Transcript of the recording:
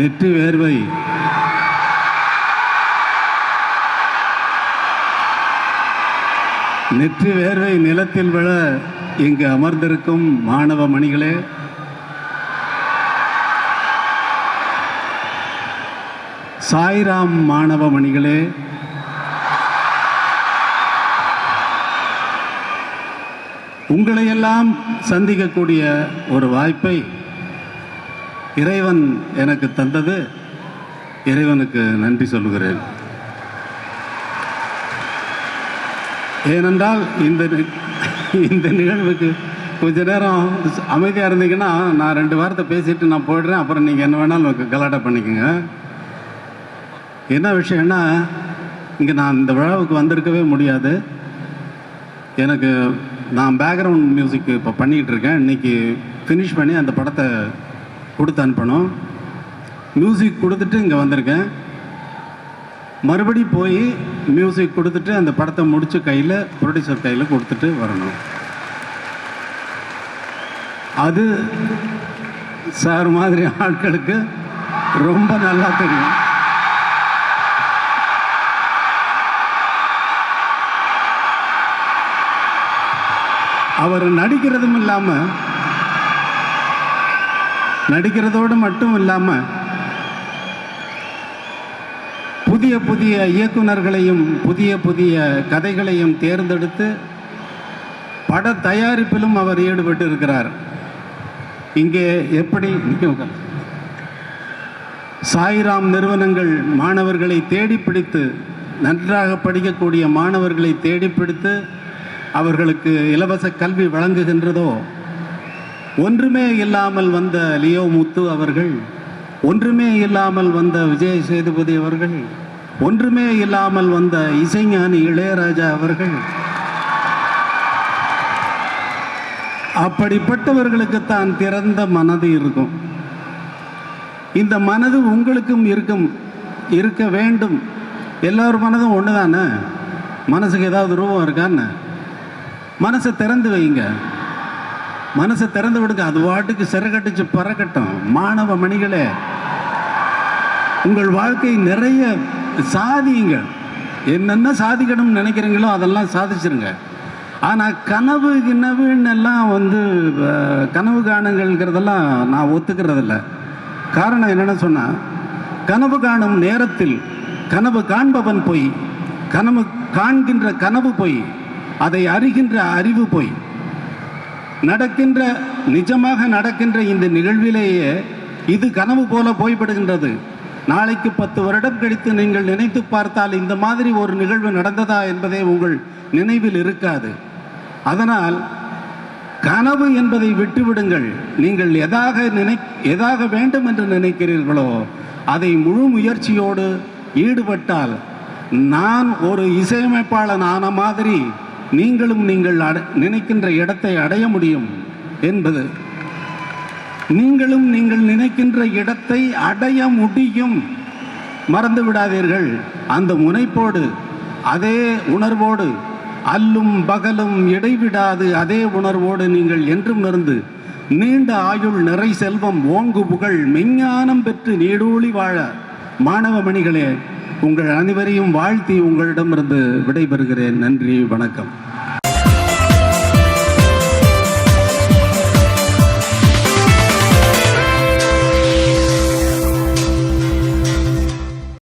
நெற்றி வேர்வை. நெற்றி வேர்வை நிலத்தில் விழ இங்கு அமர்ந்திருக்கும் மாணவ மணிகளே சாய்ராம் மாணவ மணிகளே உங்களையெல்லாம் சந்திக்கக்கூடிய ஒரு வாய்ப்பை இறைவன் எனக்கு தந்தது இறைவனுக்கு நன்றி சொல்லுகிறேன். ஏனென்றால் இந்த நி- இந்த நிகழ்வுக்கு கொஞ்ச நேரம் அமைதியாக இருந்தீங்கன்னா நான் ரெண்டு வாரத்தை பேசிட்டு நான் போயிடுறேன். அப்புறம் நீங்கள் என்ன வேணாலும் கலாட்டா பண்ணிக்கோங்க. என்ன விஷயம்னா இங்கே நான் இந்த விழாவுக்கு வந்திருக்கவே முடியாது. எனக்கு நான் பேக்ரவுண்ட் மியூசிக் இப்போ பண்ணிகிட்டு இருக்கேன். இன்னைக்கு ஃபினிஷ் பண்ணி அந்த படத்தை கொடுத்து அனுப்பணும். மியூசிக் கொடுத்துட்டு இங்கே வந்திருக்கேன். மறுபடி போய் மியூசிக் கொடுத்துட்டு அந்த படத்தை முடித்து கையில் ப்ரொடியூசர் கையில் கொடுத்துட்டு வரணும். அது சார் மாதிரி ஆட்களுக்கு ரொம்ப நல்லா தெரியும். அவர் நடிக்கிறதும் இல்லாமல் நடிக்கிறதோடு மட்டும் இல்லாமல் புதிய புதிய இயக்குனர்களையும் புதிய புதிய கதைகளையும் தேர்ந்தெடுத்து பட தயாரிப்பிலும் அவர் ஈடுபட்டு இருக்கிறார் இங்கே எப்படி சாய்ராம் நிறுவனங்கள் மாணவர்களை தேடி பிடித்து நன்றாக படிக்கக்கூடிய மாணவர்களை தேடி பிடித்து அவர்களுக்கு இலவச கல்வி வழங்குகின்றதோ ஒன்றுமே இல்லாமல் வந்த லியோ முத்து அவர்கள் ஒன்றுமே இல்லாமல் வந்த விஜய் சேதுபதி அவர்கள் ஒன்றுமே இல்லாமல் வந்த இசைஞானி இளையராஜா அவர்கள். அப்படிப்பட்டவர்களுக்கு தான் திறந்த மனது இருக்கும். இந்த மனது உங்களுக்கும் இருக்கும் இருக்க வேண்டும். எல்லார் மனதும் ஒன்று தானே மனசுக்கு ஏதாவது ரூபம் இருக்கான்னு? மனசை திறந்து வைங்க. மனசை திறந்து விடுங்க. அது வாட்டுக்கு சிறகட்டிச்சு பறக்கட்டும். மாணவ மணிகளே உங்கள் வாழ்க்கை நிறைய சாதியுங்க என்னென்ன சாதிக்கணும்னு நினைக்கிறீங்களோ அதெல்லாம் சாதிச்சிருங்க. ஆனால் கனவு கிணவுன்னு எல்லாம் வந்து கனவு காணுங்கிறதெல்லாம் நான் ஒத்துக்கிறதில்ல. காரணம் என்னென்னு சொன்னால் கனவு காணும் நேரத்தில் கனவு காண்பவன் பொய் கனவு காண்கின்ற கனவு பொய் அதை அறிகின்ற அறிவு பொய் நடக்கின்ற நிஜமாக நடக்கின்ற இந்த நிகழ்விலேயே இது கனவு போல போய்படுகின்றது. நாளைக்கு பத்து வருடம் கழித்து நீங்கள் நினைத்து பார்த்தால் இந்த மாதிரி ஒரு நிகழ்வு நடந்ததா என்பதே உங்கள் நினைவில் இருக்காது. அதனால் கனவு என்பதை விட்டுவிடுங்கள். நீங்கள் எதாக நினை எதாக வேண்டும் என்று நினைக்கிறீர்களோ அதை முழு முயற்சியோடு ஈடுபட்டால் நான் ஒரு இசையமைப்பாளன் ஆன மாதிரி நீங்களும் நீங்கள் அட- நினைக்கின்ற இடத்தை அடைய முடியும் என்பது. நீங்களும் நீங்கள் நினைக்கின்ற இடத்தை அடைய முடியும். மறந்து விடாதீர்கள். அந்த முனைப்போடு அதே உணர்வோடு அல்லும் பகலும் இடைவிடாது அதே உணர்வோடு நீங்கள் என்றும் இருந்து நீண்ட ஆயுள் நிறை செல்வம் ஓங்கு புகழ் மெஞ்ஞானம் பெற்று நீடூழி வாழ மாணவ மணிகளே உங்கள் அனைவரையும் வாழ்த்தி உங்களிடமிருந்து விடைபெறுகிறேன். நன்றி வணக்கம்.